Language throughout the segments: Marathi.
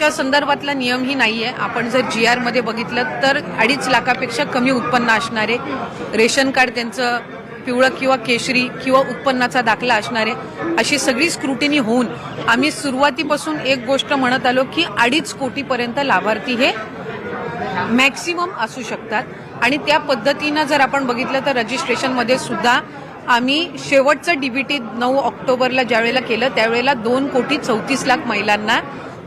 च्या संदर्भातला नियमही नाहीये. आपण जर जी आरमध्ये बघितलं तर अडीच लाखापेक्षा कमी उत्पन्न असणारे रेशन कार्ड त्यांचं पिवळं किंवा केशरी किंवा उत्पन्नाचा दाखला असणारे अशी सगळी स्क्रुटिनी होऊन आम्ही सुरुवातीपासून एक गोष्ट म्हणत आलो की अडीच कोटीपर्यंत लाभार्थी हे मॅक्सिमम असू शकतात. आणि त्या पद्धतीनं जर आपण बघितलं तर रजिस्ट्रेशनमध्ये सुद्धा आम्ही शेवटचं डीबीटी नऊ ऑक्टोबरला ज्यावेळेला केलं त्यावेळेला दोन कोटी चौतीस लाख महिलांना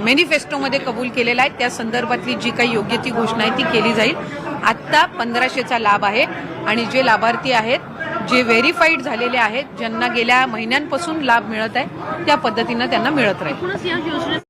मेनिफेस्टोमध्ये कबूल केलेला आहे. त्या संदर्भातली जी काही योग्य ती घोषणा आहे ती केली जाईल. आत्ता पंधराशेचा लाभ आहे आणि जे लाभार्थी आहेत जे व्हेरीफाईड झालेले आहेत ज्यांना गेल्या महिन्यांपासून लाभ मिळत आहे त्या पद्धतीनं त्यांना मिळत राहील.